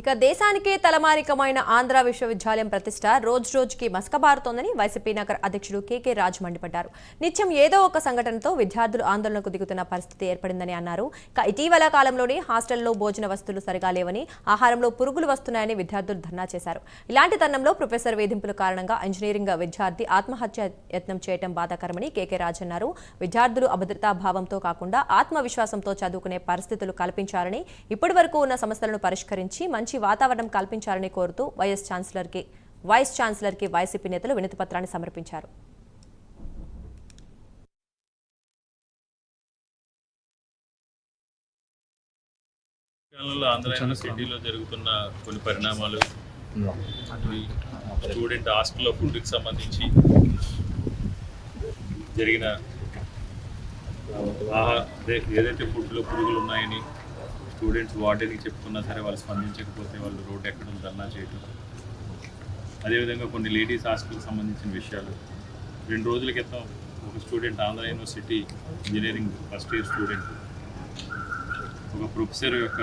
ఇక దేశానికే తలమానికమైన ఆంధ్ర విశ్వవిద్యాలయం ప్రతిష్ట రోజు రోజుకి మసకబారుతోందని వైసీపీ నగర్ అధ్యక్షుడు కేకే రాజ్ మండిపడ్డారు. నిత్యం ఏదో ఒక సంఘటనతో విద్యార్థులు ఆందోళనకు దిగుతున్న పరిస్థితి ఏర్పడిందని అన్నారు. ఇక ఇటీవల కాలంలోనే హాస్టల్లో భోజన వస్తువులు సరిగా లేవని ఆహారంలో పురుగులు వస్తున్నాయని విద్యార్థులు ధర్నా చేశారు. ఇలాంటి తరుణంలో ప్రొఫెసర్ వేధింపుల కారణంగా ఇంజనీరింగ్ విద్యార్థి ఆత్మహత్య యత్నం చేయడం బాధాకరమని కేకే రాజ్ అన్నారు. విద్యార్థులు అభద్రతా భావంతో కాకుండా ఆత్మవిశ్వాసంతో చదువుకునే పరిస్థితులు కల్పించాలని ఇప్పటి ఉన్న సమస్యలను పరిష్కరించి మంచి వాతావరణం కల్పించాలని కోరుతూ వైఎస్ ఛాన్సలర్కి వైస్ ఛాన్సలర్కి వైసీపీ నేతలు వినతిపత్రాన్ని సమర్పించారు. కాలంలో జరుగుతున్న కొన్ని పరిణామాలు స్టూడెంట్ హాస్టల్లో ఫుడ్కి సంబంధించి జరిగిన ఏదైతే ఫుడ్లో పురుగులు ఉన్నాయని స్టూడెంట్స్ వార్డెన్కి చెప్తున్నా సరే వాళ్ళు స్పందించకపోతే వాళ్ళు రోడ్డు ఎక్కడం ధర్నా చేయటం. అదేవిధంగా కొన్ని లేడీస్ హాస్టల్కి సంబంధించిన విషయాలు. రెండు రోజుల క్రితం ఒక student Andhra university engineering first year student ఒక ప్రొఫెసర్ యొక్క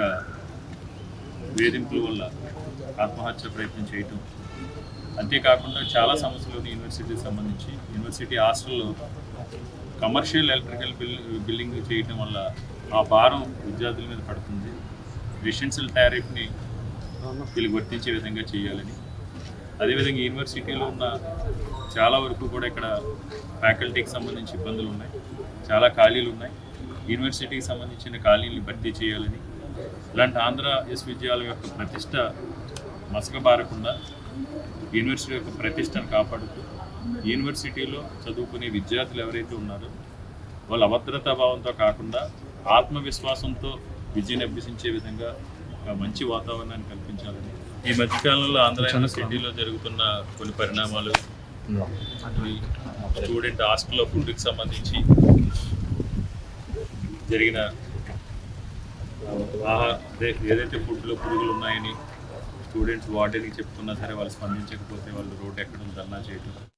వేధింపుల వల్ల ఆత్మహత్య ప్రయత్నం చేయటం. అంతేకాకుండా చాలా సమస్యలు యూనివర్సిటీకి సంబంధించి యూనివర్సిటీ హాస్టల్లో కమర్షియల్ ఎలక్ట్రికల్ బిల్ బిల్లింగ్ చేయటం వల్ల ఆ భారం విద్యార్థుల మీద పడుతుంది. రెసిడెన్షియల్ టారిఫ్ని వీళ్ళు వర్తించే విధంగా చేయాలని. అదేవిధంగా యూనివర్సిటీలో ఉన్న చాలా వరకు కూడా ఇక్కడ ఫ్యాకల్టీకి సంబంధించి ఇబ్బందులు ఉన్నాయి. చాలా ఖాళీలు ఉన్నాయి. యూనివర్సిటీకి సంబంధించిన ఖాళీలను భర్తీ చేయాలని. ఇలాంటి ఆంధ్ర విశ్వవిద్యాలయం యొక్క ప్రతిష్ట మసకబారకుండా యూనివర్సిటీ యొక్క ప్రతిష్టను కాపాడుతూ యూనివర్సిటీలో చదువుకునే విద్యార్థులు ఎవరైతే ఉన్నారో వాళ్ళు అభద్రతా భావంతో కాకుండా ఆత్మవిశ్వాసంతో విద్యను అభ్యసించే విధంగా మంచి వాతావరణాన్ని కల్పించాలని ఈ మధ్యకాలంలో ఆంధ్ర యూనివర్సిటీలో జరుగుతున్న కొన్ని పరిణామాలు స్టూడెంట్ హాస్టల్లో ఫుడ్కి సంబంధించి జరిగిన అదే ఏదైతే ఫుడ్లో పురుగులు ఉన్నాయని స్టూడెంట్స్ వార్డెన్కి చెప్తున్నా సరే వాళ్ళు స్పందించకపోతే వాళ్ళు రోడ్డు ఎక్కడం ధర్నా చేయటం.